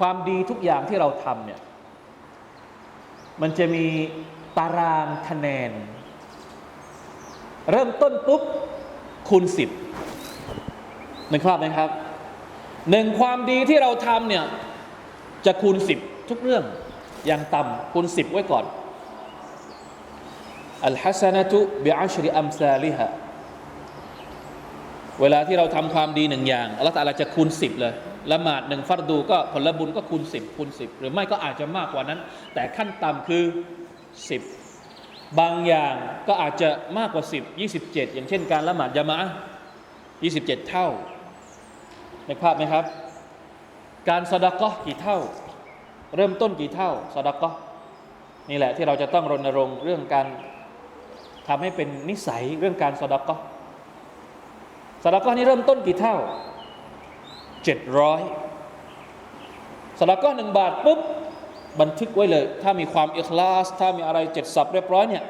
ความดีทุกอย่างที่เราทำเนี่ย มันจะมีตารางคะแนน เริ่มต้นปุ๊บคูณสิบนึกภาพไหมครับหนึ่งความดีที่เราทำเนี่ย จะคูณสิบทุกเรื่องอย่างต่ำคูณสิบไว้ก่อนอัลฮัสนะตุบิอัชริอัมซาลิฮะ เวลาที่เราทำความดีหนึ่งอย่างอัลลอฮฺตะอาจะคูณสิบเลยละหมาดหนึ่งฟัรดูก็ผลบุญก็คูณสิบคูณสิบหรือไม่ก็อาจจะมากกว่านั้น แต่ขั้นต่ำคือสิบบางอย่างก็อาจจะมากกว่าสิบยี่สิบเจ็ดอย่างเช่นการละหมาดยามะยี่สิบเจ็ดเท่าในภาพไหมครับ การสดาก็กี่เท่า เริ่มต้นกี่เท่าสดาก็นี่แหละที่เราจะต้องรณรงค์เรื่องการทำให้เป็นนิสัยเรื่องการสดาก็ สดาก็นี่เริ่มต้นกี่เท่าเจ็ดร้อยสดาก็หนึ่งบาทปุ๊บบันทึกไว้เลย ถ้ามีความอิคลาส ถ้ามีอะไรเจ็ดสับเรียบร้อยเนี่ย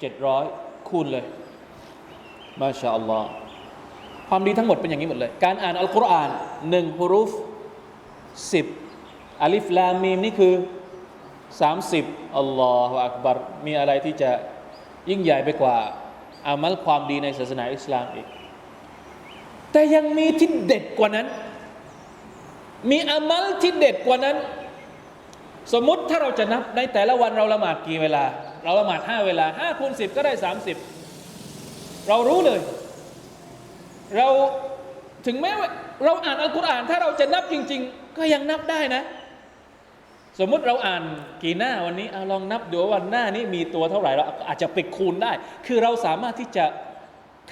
เจ็ดร้อยคูณเลยมาชาอัลลอฮ์ความดีทั้งหมดเป็นอย่างนี้หมดเลย การอ่านอัลกุรอานหนึ่งฮุรุฟสิบอัลิฟลามีมนี่คือสามสิบอัลลอฮฺอักบัรมีอะไรที่จะยิ่งใหญ่ไปกว่า อามัลความดีในศาสนาอิสลามอีก แต่ยังมีที่เด็ดกว่านั้น มีอามัลที่เด็ดกว่านั้น สมมติถ้าเราจะนับในแต่ละวันเราละหมาดกี่เวลา เราละหมาดห้าเวลาห้าคูณสิบก็ได้สามสิบเรารู้เลย เราถึงแม้ว่าเราอ่านอัลกุรอาน ถ้าเราจะนับจริง ๆ ก็ยังนับได้นะ สมมุติเราอ่านกี่หน้าวันนี้เอาลองนับดูว่าวันหน้านี้มีตัวเท่าไหร่เราอาจจะไปคูณได้ คือเราสามารถที่จะ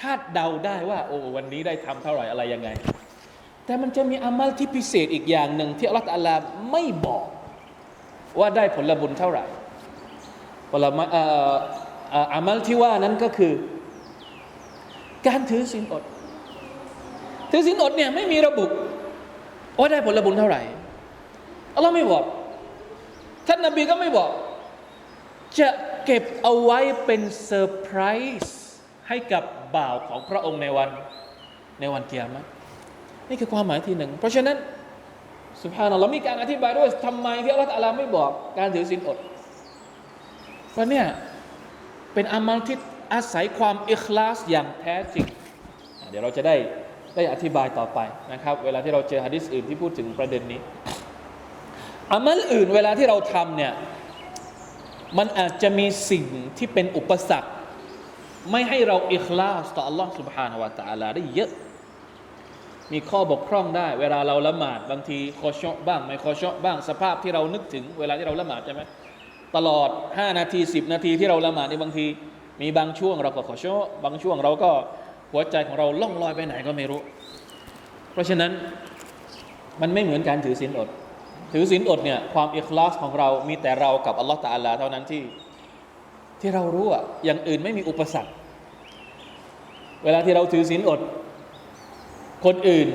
คาดเดาได้ว่า โอ้วันนี้ได้ทำเท่าไหร่อะไรยังไง แต่มันจะมีอามัลที่พิเศษอีกอย่างหนึ่งที่อัลลอฮฺตะอาลาไม่บอกว่าได้ผลบุญเท่าไหร่ผลมาเอ่อเอ่ออามัลที่ว่านั้นก็คือ การถือศีลอด ถือศีลอดเนี่ยไม่มีระบุว่าได้ผลบุญเท่าไหร่อัลลอฮ์ไม่บอกท่านนบีก็ไม่บอก จะเก็บเอาไว้เป็นเซอร์ไพรส์ ให้กับบ่าวของพระองค์ในวันในวันเกียรตินี่คือความหมายที่หนึ่ง เพราะฉะนั้นสุภาพนัลลอฮมีการอธิบายด้วยทำไมที่อัลลอฮฺอาลาไม่บอกการถือศีลอด เพราะเนี่ยเป็นอามัลที่อาศัยความอิคลาสอย่างแท้จริง เดี๋ยวเราจะได้ได้อธิบายต่อไปนะครับ เวลาที่เราเจอฮะดิษอื่นที่พูดถึงประเด็นนี้อามัลอื่นเวลาที่เราทำเนี่ยมันอาจจะมีสิ่งที่เป็นอุปสรรค ไม่ให้เราอิคลาสต่อ Allah سبحانه และ تعالى ได้เยอะ มีข้อบกพร่องได้ เวลาเราละหมาดบางทีคอชอบ้าง ไม่คอชอบ้างสภาพที่เรานึกถึง เวลาที่เราละหมาดใช่ไหมตลอด 5 นาที 10 นาทีที่เราละหมาดในบางที มีบางช่วงเราก็ขอชอบางช่วงเราก็หัวใจของเราล่องลอยไปไหนก็ไม่รู้ เพราะฉะนั้นมันไม่เหมือนการถือศีลอด ถือศีลอดเนี่ยความอิคลาสของเรามีแต่เรากับอัลลอฮฺตาอัลาเท่านั้นที่ ที่เรารู้อะอย่างอื่นไม่มีอุปสรรค เวลาที่เราถือศีลอด คนอื่น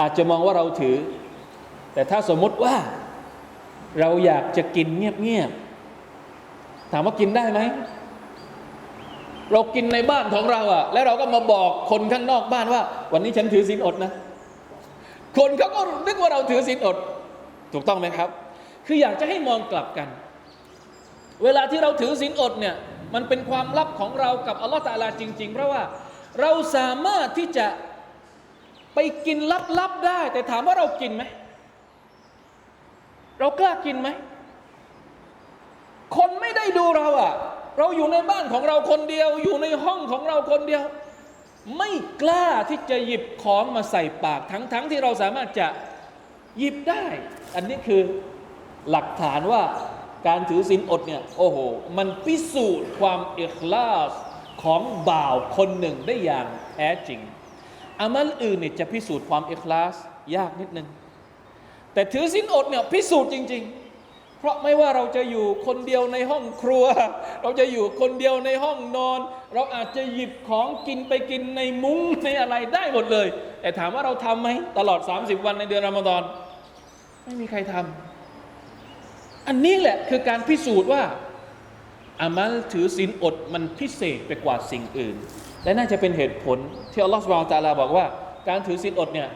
อาจจะมองว่าเราถือ แต่ถ้าสมมติว่าเราอยากจะกินเงียบๆถามว่ากินได้ไหมเรากินในบ้านของเราอะแล้วเราก็มาบอกคนข้างนอกบ้านว่า วันนี้ฉันถือศีลอดนะ คนเขาก็นึกว่าเราถือศีลอด ถูกต้องไหมครับ คืออยากจะให้มองกลับกัน เวลาที่เราถือศีลอดเนี่ยมันเป็นความลับของเรากับอัลลอฮฺตาลาจริง ๆ เพราะว่าเราสามารถที่จะไปกินลับๆได้ แต่ถามว่าเรากินไหมเรากล้ากินไหมคนไม่ได้ดูเราอะเราอยู่ในบ้านของเราคนเดียว อยู่ในห้องของเราคนเดียว ไม่กล้าที่จะหยิบของมาใส่ปากทั้งๆทที่เราสามารถจะหยิบได้ อันนี้คือหลักฐานว่า การถือศีลอดเนี่ยโอ้โห มันพิสูจน์ความเอิคลาสของบ่าวคนหนึ่งได้อย่างแท้จริง อามัลอื่นเนี่ยจะพิสูจน์ความเอิคลาสยากนิดนึง แต่ถือศีลอดเนี่ยพิสูจน์จริง ๆ เพราะไม่ว่าเราจะอยู่คนเดียวในห้องครัว เราจะอยู่คนเดียวในห้องนอน เราอาจจะหยิบของกินไปกินในมุ้งในอะไรได้หมดเลย แต่ถามว่าเราทำไหมตลอด 30 วันในเดือนรอมฎอน ไม่มีใครทำ อันนี้แหละคือการพิสูจน์ว่าอามัลถือศีลอดมันพิเศษไปกว่าสิ่งอื่น และน่าจะเป็นเหตุผลที่อัลลอฮฺสุบานตะลาบอกว่า การถือศีลอดเนี่ย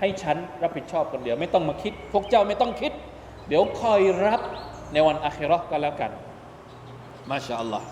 ให้ฉันรับผิดชอบคนเดียวไม่ต้องมาคิด พวกเจ้าไม่ต้องคิด เดี๋ยวคอยรับในวันอาคิรอฮ์ก็แล้วกัน มาชาอัลลอฮ์